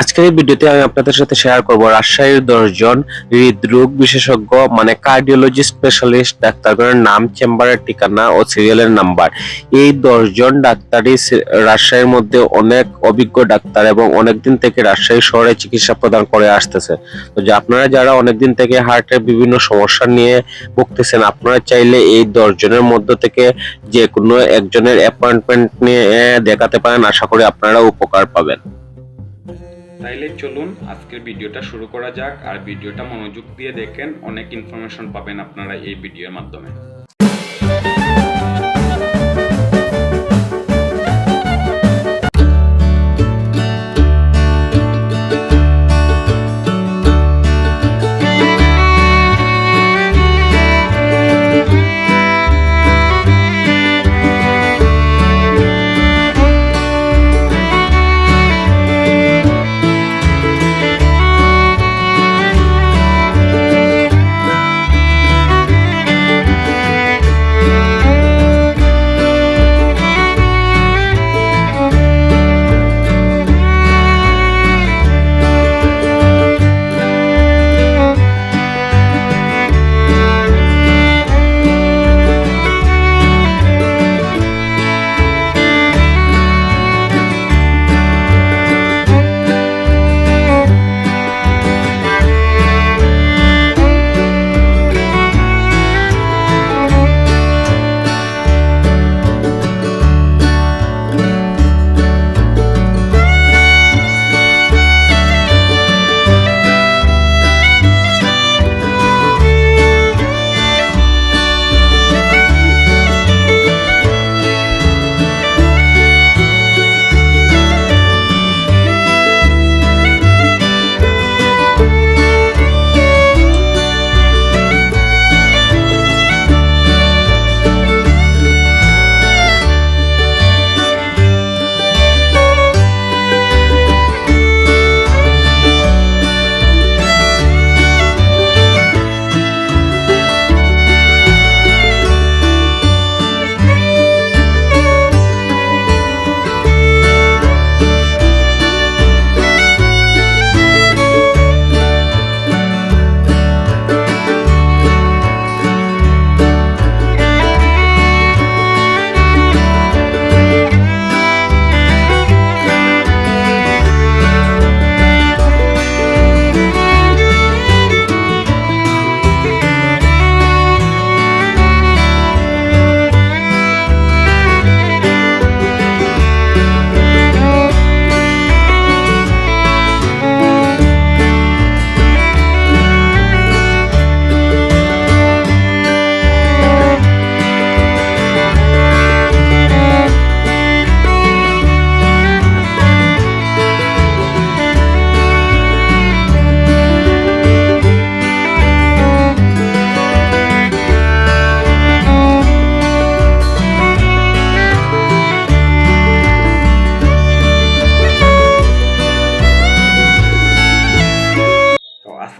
আজকের এই ভিডিওতে আমি আপনাদের সাথে শেয়ার করব রাজশাহীর দশজন হৃদরোগ বিশেষজ্ঞ মানে কার্ডিওলজি স্পেশালিস্ট ডাক্তারগণের নাম, চেম্বারের ঠিকানা ও সিরিয়ালের নাম্বার। এই দশজন ডাক্তারই রাজশাহীর মধ্যে অনেক অভিজ্ঞ ডাক্তার এবং অনেকদিন থেকে রাজশাহী শহরে চিকিৎসা প্রদান করে আসতেছে। তো যে আপনারা যারা অনেকদিন থেকে হার্টের বিভিন্ন সমস্যা নিয়ে ভুগতেছেন, আপনারা চাইলে এই দশজনের মধ্য থেকে যে কোনো একজনের অ্যাপয়েন্টমেন্ট নিয়ে দেখাতে পারেন। আশা করি আপনারা উপকার পাবেন। তাইলে চলুন আজকের ভিডিওটা শুরু করা যাক। আর ভিডিওটা মনোযোগ দিয়ে দেখেন, অনেক ইনফরমেশন পাবেন আপনারা এই ভিডিওর মাধ্যমে।